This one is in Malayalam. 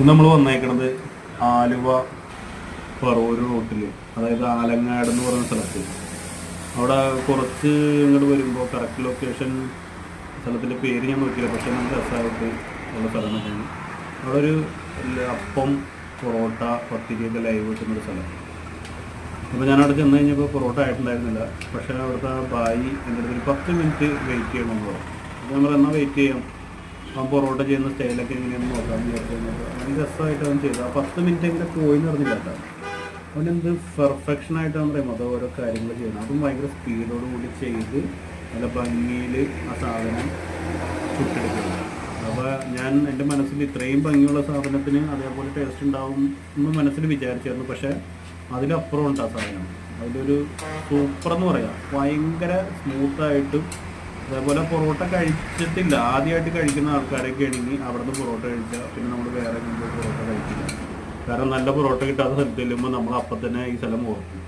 ഇന്ന് നമ്മൾ വന്നേക്കുന്നത് ആലുവ പറവൂർ റൂട്ടിൽ അതായത് ആലങ്ങാട് എന്ന് പറയുന്ന സ്ഥലത്ത്. അവിടെ കുറച്ച് ഇങ്ങോട്ട് വരുമ്പോൾ കറക്റ്റ് ലൊക്കേഷൻ സ്ഥലത്തിന്റെ പേര് ഞാൻ നോക്കിയില്ല പക്ഷേ നല്ല രസമായിട്ട് ഉള്ള സ്ഥലം തന്നെയാണ് അവിടെ ഒരു അപ്പം പൊറോട്ട പത്തിരിയൊക്കെ ലൈവ് കിട്ടുന്നൊരു സ്ഥലം. അപ്പോൾ ഞാനവിടെ ചെന്ന് കഴിഞ്ഞപ്പോൾ പൊറോട്ട ആയിട്ടുണ്ടായിരുന്നില്ല. പക്ഷേ അവിടുത്തെ ആ ബായി എന്റെ ഒരു പത്ത് മിനിറ്റ് വെയിറ്റ് ചെയ്യണമെന്ന് പറഞ്ഞു. അപ്പോൾ ഞാൻ പറഞ്ഞു എന്നാൽ വെയിറ്റ് ചെയ്യാം. അവൻ പൊറോട്ട ചെയ്യുന്ന സ്റ്റൈലൊക്കെ എങ്ങനെയാണെന്ന് നോക്കാൻ വിചാരിച്ചു അങ്ങനെ രസമായിട്ട് അവൻ ചെയ്തു. ആ പത്ത് മിനിറ്റ് എങ്ങനെ പോയി എന്ന് പറഞ്ഞില്ല അവനെന്ത് പെർഫെക്ഷൻ ആയിട്ടാണ് പറയുമ്പോൾ അത് ഓരോ കാര്യങ്ങൾ ചെയ്യണം അതും ഭയങ്കര സ്പീഡോട് കൂടി ചെയ്ത് നല്ല ഭംഗിയിൽ ആ സാധനം ചുട്ടെടുക്കുന്നു. അപ്പോൾ ഞാൻ എന്റെ മനസ്സിൽ ഇത്രയും ഭംഗിയുള്ള സാധനത്തിന് അതേപോലെ ടേസ്റ്റ് ഉണ്ടാവും എന്ന് മനസ്സിൽ വിചാരിച്ചായിരുന്നു. പക്ഷേ അതിലപ്പുറം ഉണ്ട് ആ സാധനം. അതിലൊരു സൂപ്പർ എന്ന് പറയാം. ഭയങ്കര സ്മൂത്തായിട്ടും അതേപോലെ പൊറോട്ട കഴിച്ചിട്ടില്ല. ആദ്യമായിട്ട് കഴിക്കുന്ന ആൾക്കാരൊക്കെ ആണെങ്കിൽ അവിടുന്ന് പൊറോട്ട കഴിക്കുക പിന്നെ നമ്മൾ വേറെ പൊറോട്ട കഴിക്കില്ല. കാരണം നല്ല പൊറോട്ട കിട്ടാത്ത സ്ഥലത്ത് ചെല്ലുമ്പോൾ നമ്മൾ അപ്പം തന്നെ ഈ സ്ഥലം ഓർക്കും.